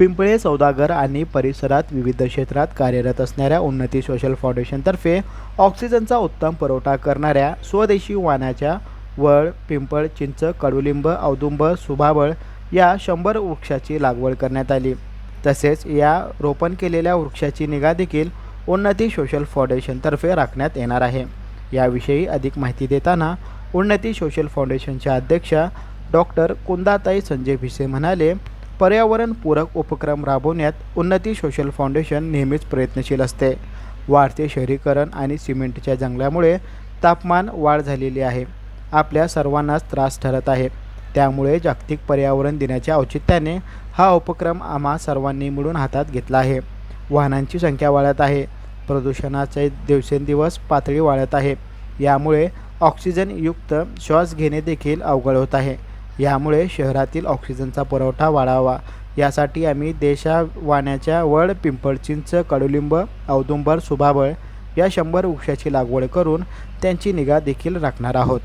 पिंपळे सौदागर आणि परिसरात विविध क्षेत्रात कार्यरत असणाऱ्या उन्नती सोशल फाउंडेशनतर्फे ऑक्सिजनचा उत्तम पुरवठा करणाऱ्या स्वदेशी वाहनाच्या वळ पिंपळ चिंच कडुलिंब औदुंब सुभाबळ या शंभर वृक्षाची लागवड करण्यात आली. तसेच या रोपण केलेल्या वृक्षाची निगा देखील उन्नती सोशल फाउंडेशनतर्फे राखण्यात येणार आहे. याविषयी अधिक माहिती देताना उन्नती सोशल फाउंडेशनच्या अध्यक्षा डॉक्टर कुंदाताई संजय भिसे म्हणाले पर्यावरणपूरक उपक्रम राबवण्यात उन्नती सोशल फाउंडेशन नेहमीच प्रयत्नशील असते. वाढते शहरीकरण आणि सिमेंटच्या जंगलामुळे तापमान वाढ झालेली आहे. आपल्या सर्वांनाच त्रास ठरत आहे. त्यामुळे जागतिक पर्यावरण दिनाच्या औचित्याने हा उपक्रम आम्हा सर्वांनी मिळून हातात घेतला आहे. वाहनांची संख्या वाढत आहे. प्रदूषणाचे दिवसेंदिवस पातळी वाढत आहे. यामुळे ऑक्सिजनयुक्त श्वास घेणे देखील अवघड होत आहे. यामुळे शहरातील ऑक्सिजनचा पुरवठा वाढावा. यासाठी आम्ही देशावाण्याच्या वड पिंपळचिंच कडुलिंब औदुंबर सुभाबळ या शंभर वृक्षाची लागवड करून त्यांची निगा देखील राखणार आहोत.